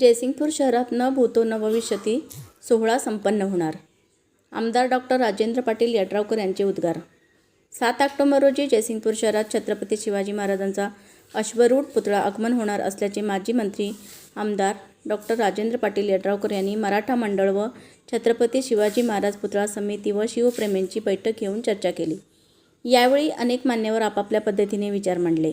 जयसिंगपूर शहरात न भूतो न भविष्यती सोहळा संपन्न होणार. आमदार डॉक्टर राजेंद्र पाटील यड्रावकर यांचे उद्गार. सात ऑक्टोबर रोजी जयसिंगपूर शहरात छत्रपती शिवाजी महाराजांचा अश्वरूढ पुतळा आगमन होणार असल्याचे माजी मंत्री आमदार डॉक्टर राजेंद्र पाटील यड्रावकर यांनी मराठा मंडळ व छत्रपती शिवाजी महाराज पुतळा समिती व शिवप्रेमींची बैठक घेऊन चर्चा केली. यावेळी अनेक मान्यवर आपापल्या पद्धतीने विचार मांडले.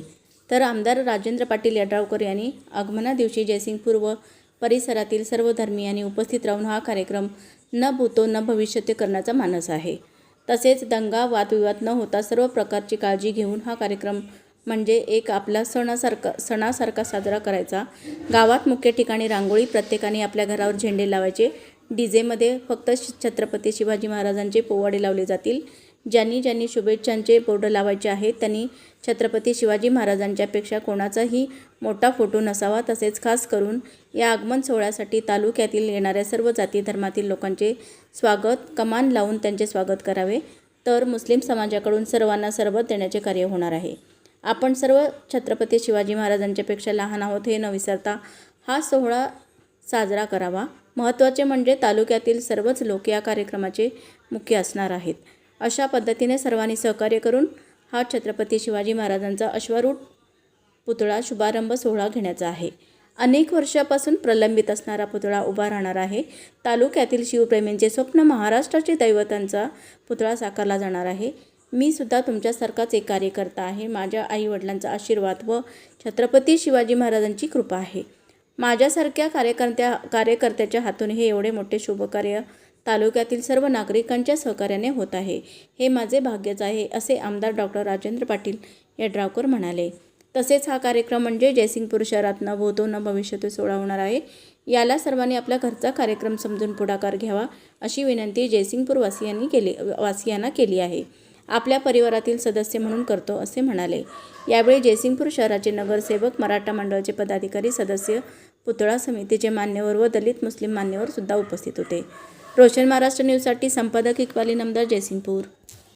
तर आमदार राजेंद्र पाटील यड्रावकर यांनी आगमना दिवशी जयसिंगपूर व परिसरातील सर्व धर्मियांनी उपस्थित राहून हा कार्यक्रम न भूतो न भविष्यते करण्याचा मानस आहे. तसेच दंगा वादविवाद न होता सर्व प्रकारची काळजी घेऊन हा कार्यक्रम म्हणजे एक आपला सणासारखा सणासारखा साजरा करायचा. गावात मुख्य ठिकाणी रांगोळी प्रत्येकाने आपल्या घरावर झेंडे लावायचे. डी जेमध्ये फक्त छत्रपती शिवाजी महाराजांचे पोवाडे लावले जातील. ज्यांनी ज्यांनी शुभेच्छांचे बोर्ड लावायचे आहेत त्यांनी छत्रपती शिवाजी महाराजांच्यापेक्षा कोणाचाही मोठा फोटो नसावा तसेच खास करून या आगमन सोहळ्यासाठी तालुक्यातील येणाऱ्या सर्व जाती धर्मातील लोकांचे स्वागत कमान लावून त्यांचे स्वागत करावे. तर मुस्लिम समाजाकडून सर्वांना सरबत देण्याचे कार्य होणार आहे. आपण सर्व छत्रपती शिवाजी महाराजांच्यापेक्षा लहान आहोत हे न विसरता हा सोहळा साजरा करावा. महत्त्वाचे म्हणजे तालुक्यातील सर्वच लोक या कार्यक्रमाचे मुख्य असणार आहेत. अशा पद्धतीने सर्वांनी सहकार्य करून हा छत्रपती शिवाजी महाराजांचा अश्वारूढ पुतळा शुभारंभ सोहळा घेण्याचा आहे. अनेक वर्षापासून प्रलंबित असणारा पुतळा उभा राहणार आहे. तालुक्यातील शिवप्रेमींचे स्वप्न महाराष्ट्राचे दैवतांचा पुतळा साकारला जाणार आहे. मी सुद्धा तुमच्यासारखाच एक कार्यकर्ता आहे. माझ्या आईवडिलांचा आशीर्वाद व छत्रपती शिवाजी महाराजांची कृपा आहे. माझ्यासारख्या कार्यकर्त्या कार्यकर्त्याच्या हातून हे एवढे मोठे शुभकार्य तालुक्यातील सर्व नागरिकांच्या सहकार्याने होत आहे. हे माझे भाग्यच आहे असे आमदार डॉक्टर राजेंद्र पाटील यड्रावकर म्हणाले. तसेच हा कार्यक्रम म्हणजे जयसिंगपूर शहरात न भोवतो न भविष्यात सोहळा होणार आहे. याला सर्वांनी आपल्या घरचा कार्यक्रम समजून पुढाकार घ्यावा अशी विनंती जयसिंगपूर वासियांनी केली वासियांना केली आहे. आपल्या परिवारातील सदस्य म्हणून करतो असे म्हणाले. यावेळी जयसिंगपूर शहराचे नगरसेवक मराठा मंडळाचे पदाधिकारी सदस्य पुतळा समितीचे मान्यवर व दलित मुस्लिम मान्यवर सुद्धा उपस्थित होते. रोशन महाराष्ट्र न्यूजसाठी संपादक इक्बाली नमदार जयसिंगपूर